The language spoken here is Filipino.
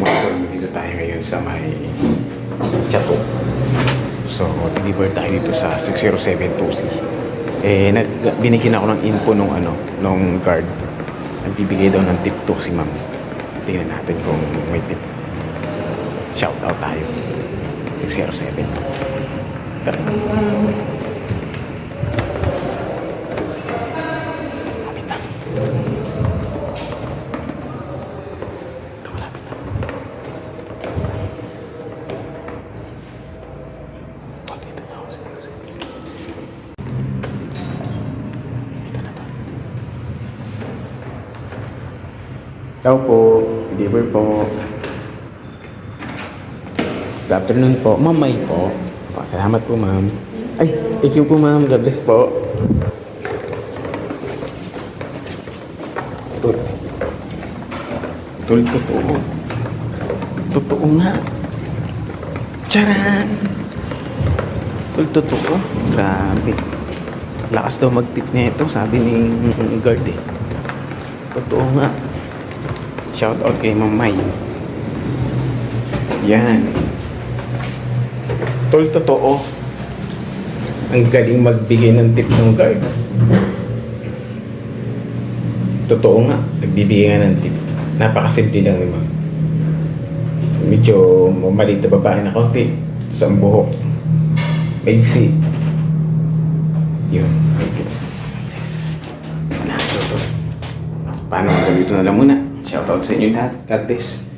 mga tol, dito tayo ngayon sa may Chato. So, deliver tayo dito sa 6072C. Eh, nag, binigyan ako ng info nung ano, nung guard. Nagbibigay daw ng tip to si ma'am. Tingnan natin kung may tip. Shout out tayo. 607. Tara. Tao po. Deliver po. Good afternoon po. Mamay po. Pa, salamat po, ma'am. Ay, thank you po, ma'am. God bless po. Tol. Tol, totoo. Totoo nga. Charan! Tol, totoo. Grabe. Lakas daw mag-tip nito, sabi ni guard eh. Totoo nga. Shout out kay Mamay. Yan. Tol, totoo. Ang galing magbigay ng tip ng guard. Totoo nga, nagbibigay nga ng tip. Napakasimple lang naman. Medyo maliit na babae na konti sa buhok. Maigsi. Yun, may tips. Totoo. Paano, ganito na lang muna. Shoutout sa inyo lahat. God bless.